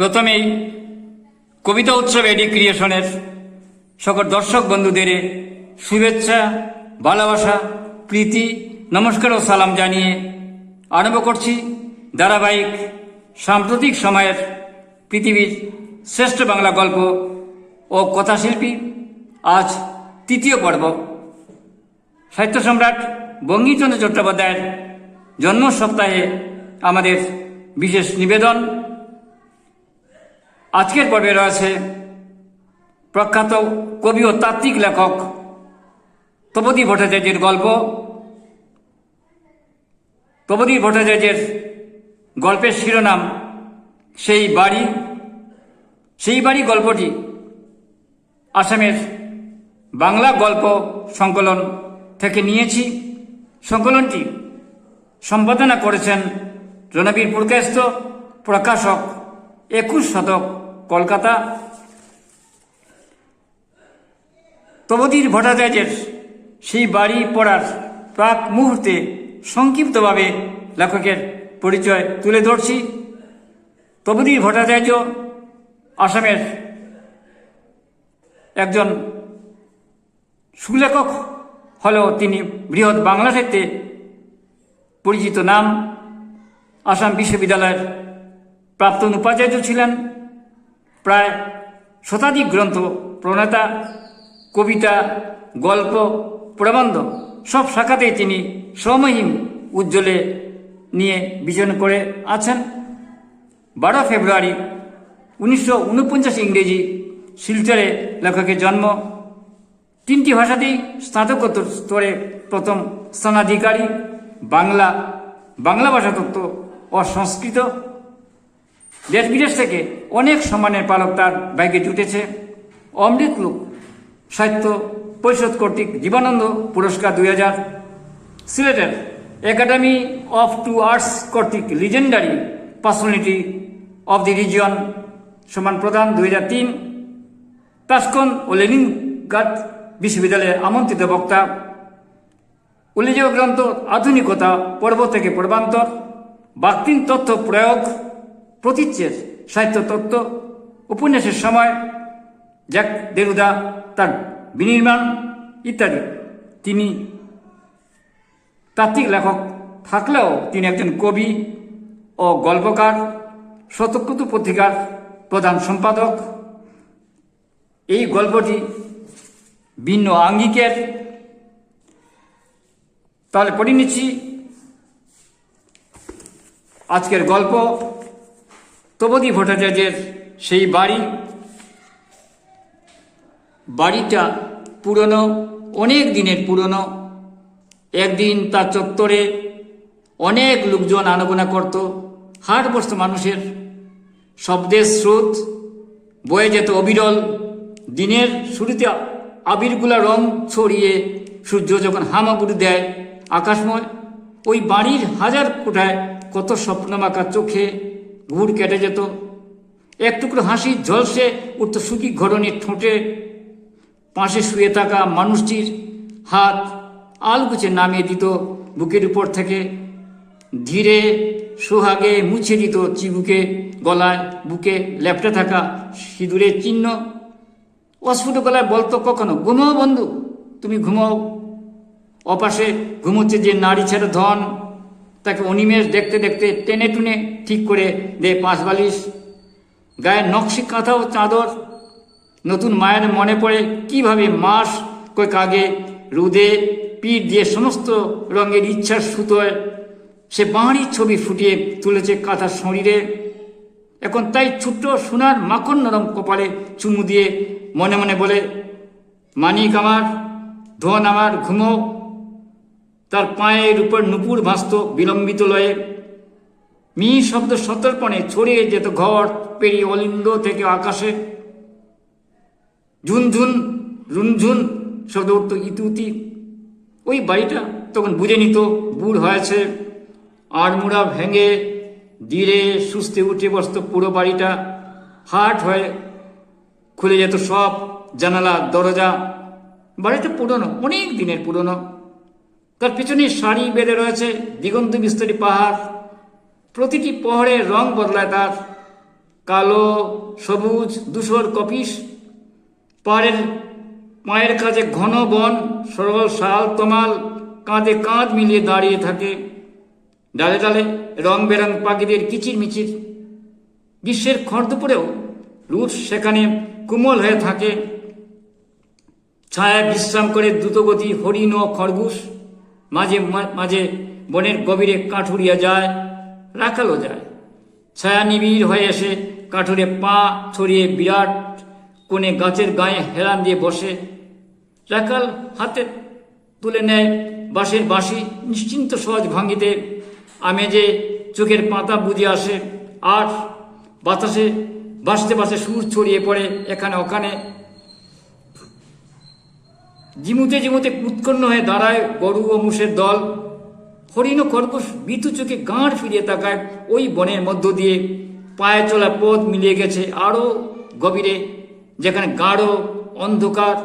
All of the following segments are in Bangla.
প্রথমেই কবিতা উৎসব এডি ক্রিয়েশনের সকল দর্শক বন্ধুদের শুভেচ্ছা, ভালোবাসা, প্রীতি, নমস্কার ও সালাম জানিয়ে আরম্ভ করছি ধারাবাহিক সাম্প্রতিক সময়ের পৃথিবীর শ্রেষ্ঠ বাংলা গল্প ও কথাশিল্পী আজ তৃতীয় পর্ব। সাহিত্য সম্রাট বঙ্গীচন্দ্র চট্টোপাধ্যায়ের জন্ম সপ্তাহে আমাদের বিশেষ নিবেদন। আজকের পর্বে রয়েছে প্রখ্যাত কবি ও তাত্ত্বিক লেখক তপদী ভট্টাচার্যের গল্প। তপদী ভট্টাচার্যের গল্পের শিরোনাম, সেই বাড়ি। সেই বাড়ি গল্পটি আসামের বাংলা গল্প সংকলন থেকে নিয়েছি। সংকলনটি সম্পাদনা করেছেন রণবীর পুরকাস্ত প্রকাশক একুশ শতক, কলকাতা। তবদির ভট্টাচার্যের সেই বাড়ি পড়ার প্রাক মুহূর্তে সংক্ষিপ্তভাবে লেখকের পরিচয় তুলে ধরছি। তবদির ভট্টাচার্য আসামের একজন সুলেখক হলেও তিনি বৃহৎ বাংলা সাহিত্যে পরিচিত নাম, আসাম বিশ্ববিদ্যালয়ের প্রাক্তন উপাচার্য ছিলেন প্রায় শতাধিক গ্রন্থ, প্রণেতা, কবিতা, গল্প, প্রবন্ধ, সব শাখাতেই তিনি শ্রমহীন উজ্জ্বলে নিয়ে বিচরণ করে আছেন। বারো ফেব্রুয়ারি উনিশশো উনপঞ্চাশ ইংরেজি শিলচরে লেখকের জন্ম। তিনটি ভাষাতেই স্নাতকোত্তর স্তরে প্রথম স্থানাধিকারী বাংলা বাংলা ভাষা তত্ত্ব ও সংস্কৃত। দেশ বিদেশ থেকে অনেক সম্মানের পালক তার ব্যাগে জুটেছে। অমৃত লোক, সাহিত্য পরিষদ কর্তৃক জীবানন্দ পুরস্কার দুই হাজার। সিলেটের একাডেমি অফ টু আর্টস কর্তৃক legendary personality of the region সম্মান প্রদান দুই হাজার তিন। তাসকন ও লেনিনগ্রাদ বিশ্ববিদ্যালয়ের আমন্ত্রিত বক্তা। উল্লেখযোগ্য গ্রন্থ আধুনিকতা পর্ব থেকে পূর্বান্তর। বাক্তিন তথ্য প্রয়োগ প্রতীচ্যের সাহিত্য তত্ত্ব, উপন্যাসের সময় জ্যাক দেরুদা তার বিনির্মাণ ইত্যাদি। তিনি তাত্ত্বিক লেখক থাকলেও তিনি একজন কবি ও গল্পকার, শতকৃত পত্রিকার প্রধান সম্পাদক। এই গল্পটি ভিন্ন আঙ্গিকের। তাহলে পড়ে নিচ্ছি আজকের গল্প। তবদি ভট্টাচার্যের সেই বাড়ি, বাড়িটা পুরনো, অনেক দিনের পুরনো। একদিন তার চত্বরে অনেক লোকজন আনাগোনা করত। হাট বসত মানুষের শব্দের স্রোত, বয়ে যেত অবিরল। দিনের শুরুতে আবিরগুলা রং ছড়িয়ে সূর্য যখন হামাগুড়ি দেয়, আকাশময়, ওই বাড়ির হাজার কোঠায় কত স্বপ্নমাকা চোখে ঘুর কেটে যেত। এক টুকরো হাসি ঝলসে উঠত সুখী ঘরণের ঠোঁটে। পাশে শুয়ে থাকা মানুষটির হাত আলগুছে নামিয়ে দিত বুকের উপর থেকে। ধীরে সোহাগে মুছে দিত চিবুকে গলায়। বুকে লেপটে থাকা সিঁদুরের চিহ্ন। অস্ফুট গলায় বলতো, কখনো ঘুমাও বন্ধু? তুমি ঘুমাও। অপাশে ঘুমোচ্ছে যে নারী ছেড়ে ধন। তাকে অনিমেষ দেখতে দেখতে টেনে টুনে ঠিক করে দেয় পাঁচ বালিশ। গায়ের নকশি কাঁথা ও চাদর। নতুন মায়ের মনে পড়ে কীভাবে মাস কয়েক আগে রুদে পিঠ দিয়ে সমস্ত রঙের ইচ্ছার সুতোয় সে বাঁড়ির ছবি ফুটিয়ে তুলেছে কাঁথার শরীরে। এখন তাই ছোট্ট সোনার মাখন নরম কপালে চুমু দিয়ে মনে মনে বলে, মানিক আমার, ধন আমার ঘুমো তার পায়ের উপর নুপুর ভাসত, বিলম্বিত লয়ে। মি শব্দ সতর্পণে ছড়িয়ে যেত ঘর পেরিয়ে অলিন্দ থেকে আকাশে। ঝুনঝুন রুনঝুন শব্দ উঠত ইতুতি ওই বাড়িটা তখন বুঝে নিত, বুড় হয়েছে। আড়মুড়া ভেঙে ধীরে সুস্থে উঠে বসত পুরো বাড়িটা। হাট হয়ে খুলে যেত সব জানালা দরজা। বাড়িটা পুরনো, অনেক দিনের পুরনো। তার পিছনে শাড়ি বেঁধে রয়েছে, দিগন্ত বিস্তরি পাহাড়, প্রতিটি পহরে রং বদলায় তার, কালো, সবুজ, ধূসর কপিস, পাহাড়ের পায়ের কাছে ঘন বন, সরল শাল তমাল, কাঁধে কাঁধ মিলিয়ে দাঁড়িয়ে থাকে, ডালে ডালে রং বেরং পাখিদের কিচির মিচির গ্রীষ্মের খড় দুপুরেও রুট সেখানে কোমল হয়ে থাকে ছায়া বিশ্রাম করে দ্রুতগতি হরিণ ও খরগোশ মাঝে মাঝে বনের গভীরে কাঠুরিয়া যায় রাখালো যায়। ছায়া নিবিড় হয়ে এসে কাঠুরে পা ছড়িয়ে বিরাট কোণে গাছের গায়ে হেলান দিয়ে বসে। রাখাল হাতে তুলে নেয় বাঁশের বাঁশি, নিশ্চিন্ত সহজ ভাঙ্গিতে আমেজে চোখের পাতা বুঝে আসে। আর বাতাসে বাঁচতে বাঁচতে সুর ছড়িয়ে পড়ে এখানে ওখানে। জিমুতে জিমুতে উৎকন্ন হয়ে দাঁড়ায় গরু ও মুষের দল। হরিণ ও খরগোশ বিতু চোখে গাঁড় ফিরিয়ে তাকায়। ওই বনের মধ্য দিয়ে পায়ে চলা পথ মিলিয়ে গেছে আরও গভীরে, যেখানে গাঢ় অন্ধকার,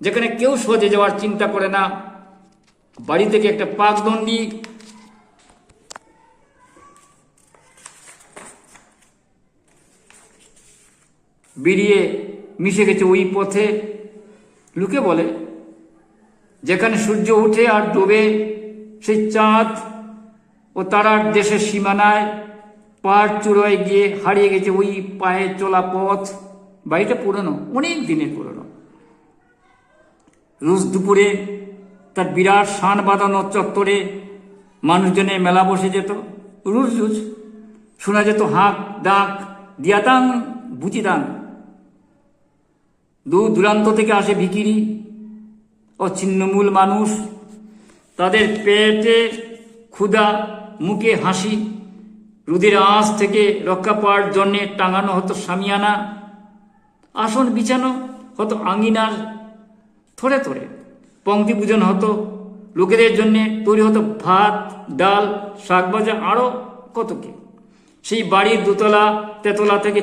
যেখানে কেউ সহজে যাওয়ার চিন্তা করে না। বাড়ি থেকে একটা পাকদণ্ডী বেরিয়ে মিশে গেছে ওই পথে। লোকে বলে, যেখানে সূর্য উঠে আর ডোবে সেই চাঁদ ও তারার দেশের সীমানায় পাহাড় চূড়ায় গিয়ে হারিয়ে গেছে ওই পায়ে চলা পথ। বাড়িটা পুরনো, অনেক দিনের পুরনো। রোজ দুপুরে তার বিরাট শান বাঁধানো চত্বরে মানুষজনে মেলা বসে যেত। রুজ রুজ শোনা যেত হাঁক, ডাক, দিয়াতাং, বুচিতাং। দূর দূরান্ত থেকে আসে ভিকিরি ও ছিন্নমূল মানুষ। তাদের পেটে ক্ষুধা, মুখে হাসি রুদের আঁচ থেকে রক্ষা পাওয়ার জন্যে টাঙানো হতো সামিয়ানা আসন বিছানো হতো আঙিনার থরে থরে। পংক্তি পূজন হতো, লোকেদের জন্যে তৈরি হতো ভাত, ডাল, শাক ভাজা আরও কত কি সেই বাড়ির দোতলা, তেতলা থেকে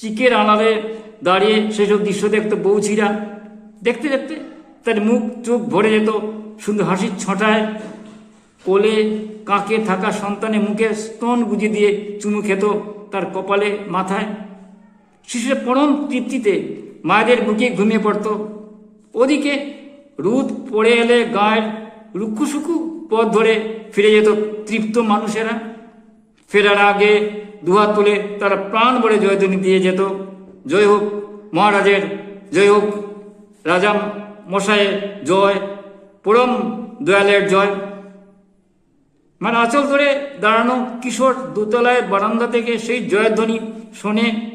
চিকের আনালে দাঁড়িয়ে সেসব দৃশ্য দেখতো বৌছিরা দেখতে দেখতে তার মুখ চোখ ভরে যেত সুন্দর হাসির ছটায়। কোলে কাকে থাকা সন্তানের মুখে স্তন গুজে দিয়ে চুমু খেত তার কপালে, মাথায়। শিশুরা পরম তৃপ্তিতে মায়েদের বুকে ঘুমিয়ে পড়ত। ওদিকে রুদ পড়ে এলে গায়ের রুক্ষুসুকু পথ ধরে ফিরে যেত তৃপ্ত মানুষেরা। ফেরার আগে দুহাত তুলে তারা প্রাণ ভরে জয়ধ্বনি দিয়ে যেত। জয় হোক মহারাজের, জয় হোক রাজা মশাইয়ের জয়, পরম দয়ালের জয়। মানে আঁচল ধরে দাঁড়ানো কিশোর দোতলায় বারান্দা থেকে সেই জয়ধ্বনি শোনে।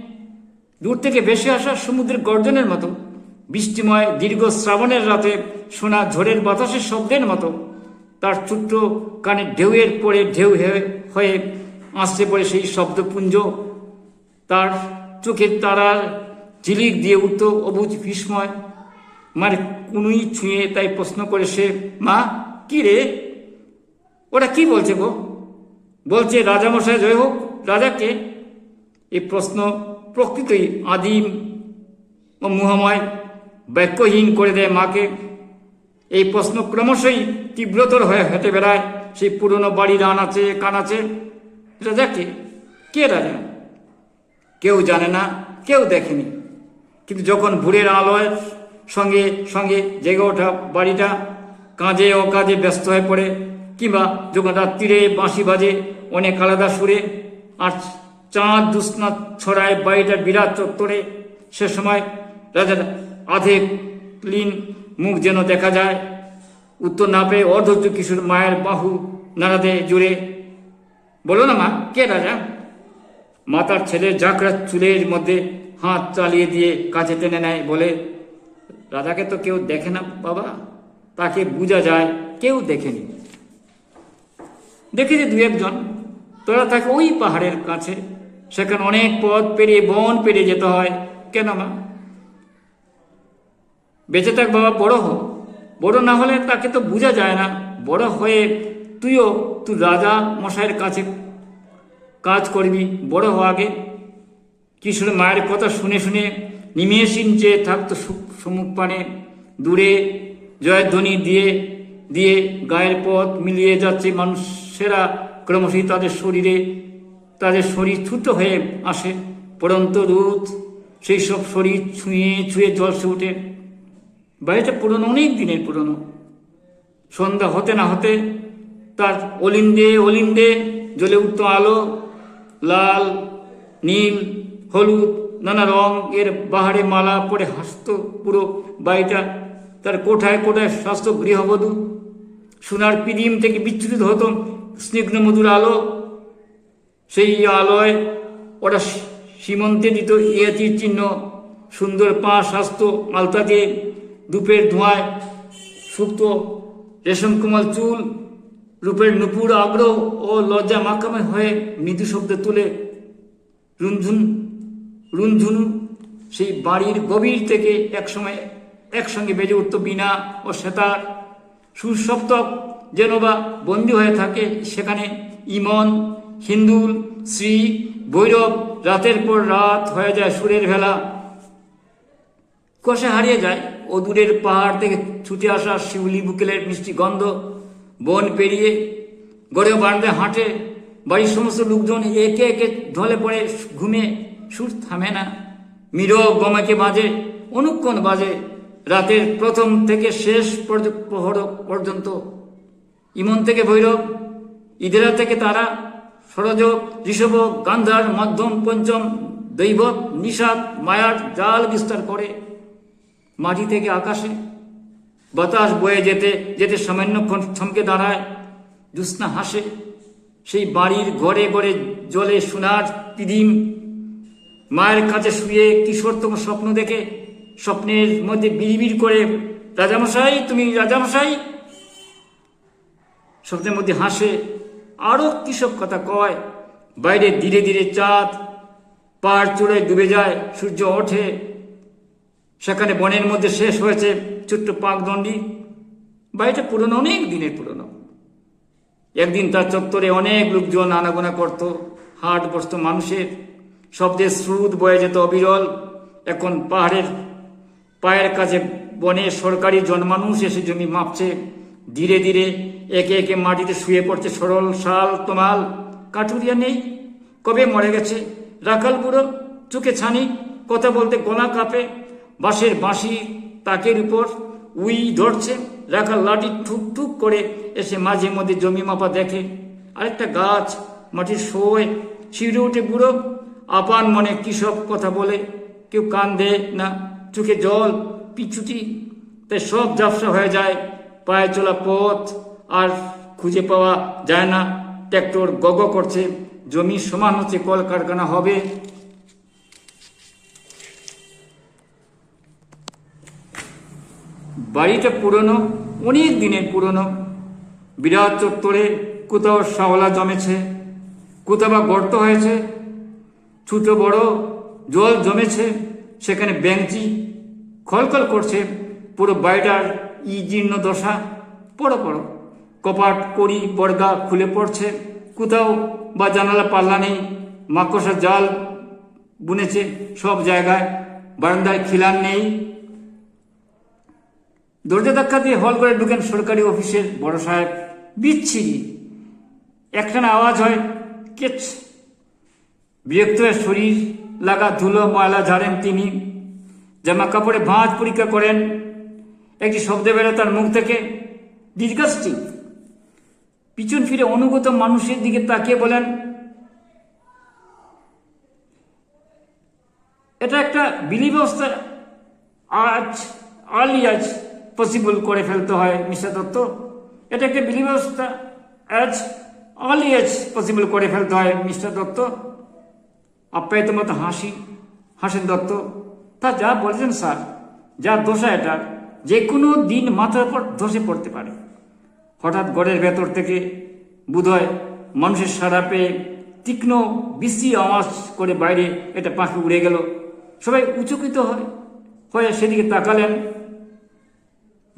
দূর থেকে ভেসে আসা সমুদ্রের গর্জনের মতো, বৃষ্টিময় দীর্ঘ শ্রাবণের রাতে শোনা ঝড়ের বাতাসের শব্দের মতো। তার ছোট্ট কানে ঢেউয়ের পরে ঢেউ হয়ে- আসতে পড়ে সেই শব্দপুঞ্জ। তার চোখের তারার ঝিলিক দিয়ে উঠত, অবুজ বিস্ময়। মানে কুনুই ছুঁয়ে তাই প্রশ্ন করে সে, মা, কি রে? ওরা কি বলছে গো? বলছে, রাজামশাই জয় হোক রাজাকে এই প্রশ্ন প্রকৃতই আদিম ও মুহাময়, বাক্যহীন করে দেয় মাকে। এই প্রশ্ন ক্রমশই তীব্রতর হয়ে হেঁটে বেড়ায়। সেই পুরনো বাড়ির আনাচে কানাচে রাজাকে কে রাজা? কেউ জানে না, কেউ দেখেনি। কিন্তু যখন ভোরের আলোয় সঙ্গে সঙ্গে জেগে ওঠা বাড়িটা কাজে ও কাজে ব্যস্ত হয়ে পড়ে, কিংবা যখন রাত্রিরে বাঁশি বাজে, অনেক আলাদা সুরে, আর চাঁদ দুষ্ণা ছড়ায় বাড়িটার বিরাট চত্বরে, সে সময় রাজার আধে ক্লিন মুখ যেন দেখা যায়। উত্তর না পেয়ে অধৈর্য কিশোর মায়ের বাহু নাড়াতে জুড়ে বলো না মা, কে রাজা? মাতার ছেলে জাকরা চুলের মধ্যে হাত চালিয়ে দিয়ে কাছে টেনে নেয় বলে রাজাকে তো কেউ দেখে না বাবা? তাকে বোঝা যায় কেউ দেখেনি। দেখেছে দু একজন। তোরা থাকে ওই পাহাড়ের কাছে, সেখানে অনেক পথ পেরিয়ে বন পেরিয়ে যেতে হয়। কেন মা? বেঁচে থাক বাবা, বড় হ। বড় না হলে তাকে তো বোঝা যায় না। বড় হয়ে তুইও, তুই রাজা মশাইয়ের কাছে কাজ করবি, বড় হওয়া আগে। কিশোর মায়ের কথা শুনে শুনে নিমেষিন চেয়ে থাকতো সু- পানে দূরে জয়ধ্বনি দিয়ে দিয়ে গায়ের পথ মিলিয়ে যাচ্ছে মানুষেরা। ক্রমশই তাদের শরীরে, তাদের শরীর ছুটো হয়ে আসে। পড়ন্ত রোদ, সেই সব শরীর ছুঁয়ে ছুঁয়ে জলসে উঠে বাড়িটা পুরনো, অনেক দিনের পুরনো। সন্ধ্যা হতে না হতে তার অলিন্দে অলিন্দে জ্বলে উঠত আলো। লাল, নীল, হলুদ, নানা রং এর বাহারে মালা পরে হাসত পুরো বাড়িটা। তার কোঠায় কোঠায় স্বাস্থ্য গৃহবধূ। সোনার পিদিম থেকে বিচ্ছুরিত হতো স্নিগ্ধ মধুর আলো। সেই আলোয় সী- সীমন্তে দিত ইয়াতির চিহ্ন। সুন্দর পা স্বাস্থ্য আলতা দিয়ে ধূপের ধোঁয়ায় সুপ্ত রেশম কোমল চুল রূপের নুপুর আগ্রহ ও লজ্জা মাকামে হয়ে মৃদু শব্দ তুলে, রুনঝুন, রুনঝুনু, সেই বাড়ির গভীর থেকে একসময় একসঙ্গে বেজে উঠত বিনা ও সেতার। সুসপ্তক যেন বা বন্দী হয়ে থাকে সেখানে ইমন, হিন্দুল, শ্রী, ভৈরব, রাতের পর রাত হয়ে যায় সুরের ভেলা। কষে হারিয়ে যায় ও দূরের পাহাড় থেকে ছুটে আসা শিউলি বুকেলের মিষ্টি গন্ধ বন পেরিয়ে গড়ে বাড়তে হাঁটে, বাড়ির সমস্ত লোকজন একে একে ঢলে পড়ে ঘুমে সুর থামে না। মিরো গমাকে বাজে, অনুক্ষণ বাজে, রাতের প্রথম থেকে শেষ প্রহর পর্যন্ত। ইমন থেকে ভৈরব, ইদেরা থেকে তারা, সরজ, ঋষভ, গান্ধার মধ্যম, পঞ্চম দৈবত নিষাদ মায়ার জাল বিস্তার করে মাটি থেকে আকাশে বাতাস বয়ে যেতে যেতে সামান্যক্ষণ থমকে দাঁড়ায়। জ্যোৎস্না হাসে। সেই বাড়ির ঘরে ঘরে জলে সোনার পিদিম মায়ের কাছে শুয়ে কিশোর কিশোরতম স্বপ্ন দেখে। স্বপ্নের মধ্যে বিড়বিড় করে, রাজামশাই, তুমি রাজামশাই? স্বপ্নের মধ্যে হাসে। আরও কিসব কথা কয়? বাইরে ধীরে ধীরে চাঁদ, পাহাড় চূড়ায় ডুবে যায়, সূর্য ওঠে। সেখানে বনের মধ্যে শেষ হয়েছে। ছোট্ট পাকদণ্ডি বাড়িটা পুরনো, অনেক দিনের পুরনো। একদিন তার চত্বরে অনেক লোকজন আনাগোনা করত, হাট বসত মানুষের। শব্দের স্রোত বয়ে যেত অবিরল। এখন পাহাড়ের, পায়ের কাছে বনে সরকারি জনমানুষ এসে জমি মাপছে। ধীরে ধীরে একে একে মাটিতে শুয়ে পড়ছে সরল, শাল, তোমাল। কাঠুরিয়া নেই, কবে মরে গেছে? রাখাল বুড়ো চোখে ছানি, কথা বলতে গলা কাঁপে। বাঁশের বাঁশি তাকের উপর উই ধরছে রাখাল লাঠি ঠুক ঠুক করে এসে মাঝে মধ্যে জমি মাপা দেখে। আরেকটা গাছ মাটির শোয়, শিউরে উঠে বুড়ো, আপান মনে কিসব কথা বলে, কেউ কান দেয় না, চোখে জল পিছুটি তাই সব জাফসা হয়ে যায়, পায়ে চলা পথ আর খুঁজে পাওয়া যায় না। ট্র্যাক্টর গগ করছে, জমি সমান হচ্ছে কলকারখানা হবে। বাড়িটা পুরনো, অনেক দিনের পুরনো। বিরাট চত্বরে কোথাও শাওলা জমেছে। কোথাও বা গর্ত হয়েছে। ছোট, বড় জল জমেছে। সেখানে বেঞ্চি খলখল করছে। পুরো বাড়িটার ই জীর্ণ দশা। পড়ো পড়ো। কপাট করি বর্গা খুলে পড়ছে। কোথাও বা জানালা পাল্লা নেই। মাকড়সার জাল বুনেছে সব জায়গায়। বারান্দায় খিলান নেই। দরজা ধাক্কা দিয়ে হল করে ঢুকেন সরকারি অফিসের বড় সাহেব। বিচ্ছিরি। একখানা আওয়াজ হয়, কেচ। বিরক্ত শরীর লাগা ধুলো, ময়লা ঝাড়েন তিনি। জামা কাপড়ে ভাঁজ পরীক্ষা করেন। একটি শব্দ বেরো তার মুখ থেকে, ডিসগাস্টিং। পিছন ফিরে অনুগত মানুষের দিকে তাকিয়ে বলেন, এটা একটা বিলি ব্যবস্থা। আজ আলি আজ। পসিবল করে ফেলতে হয় মিস্টার দত্ত এটা একটা বিলি ব্যবস্থা। আজ আলি আজ পসিবল করে ফেলতে হয় মিস্টার দত্ত আপ্যায়িত মতো হাসি হাসেন দত্ত তা যা বলেছেন স্যার, যা দোষা এটা যে কোনো দিন মাথার পর ধসে পড়তে পারে। হঠাৎ গড়ের ভেতর থেকে বোধহয় মানুষের সাড়া পেয়ে তীক্ষ্ণ, বিশ্রী আওয়াজ করে বাইরে এটা পাখি উড়ে গেল। সবাই উচকিত হয়, হয়ে সেদিকে তাকালেন।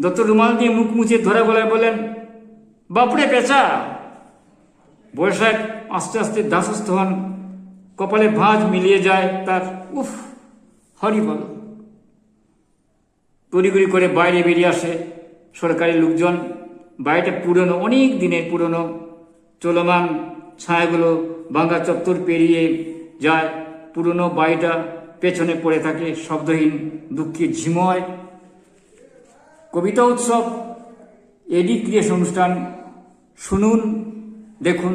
দত্ত রুমাল দিয়ে মুখ মুছে ধরা গলায় বলেন বাপরে পেঁচা! বৈশাখ আস্তে আস্তে দাসস্থ হন। কপালে ভাঁজ মিলিয়ে যায় তার, উফ, হরি বল! তড়িগুড়ি করে বাইরে বেরিয়ে আসে সরকারি লোকজন। বাড়িটা পুরনো, অনেক দিনের পুরনো। চলমান ছায়াগুলো ভাঙ্গা চত্বর পেরিয়ে যায়। পুরনো বাড়িটা পেছনে পড়ে থাকে শব্দহীন দুঃখে ঝিময় কবিতা উৎসব, এডি ক্রিয়েশন অনুষ্ঠান, শুনুন, দেখুন,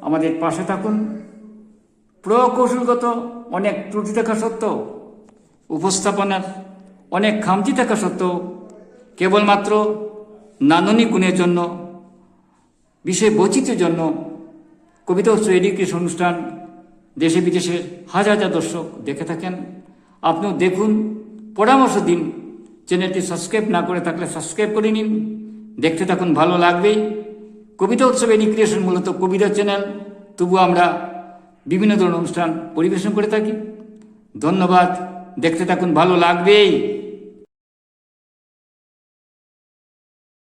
আমাদের পাশে থাকুন। প্রকৌশলগত অনেক ত্রুটি থাকা সত্ত্বেও, উপস্থাপনার অনেক খামতি থাকা সত্ত্বেও, কেবলমাত্র নান্দনিক গুণের জন্য বিষয় বৈচিত্র্যের জন্য কবিতা উৎসব এডুকেশন অনুষ্ঠান দেশে বিদেশের হাজার হাজার দর্শক দেখে থাকেন। আপনিও দেখুন, পরামর্শ দিন চ্যানেলটি সাবস্ক্রাইব না করে থাকলে সাবস্ক্রাইব করে নিন। দেখতে থাকুন, ভালো লাগবেই কবিতা উৎসব রিক্রিয়েশন মূলত কবিতা চ্যানেল তবু আমরা বিভিন্ন ধরনের অনুষ্ঠান পরিবেশন করে থাকি। ধন্যবাদ। দেখতে থাকুন, ভালো লাগবেই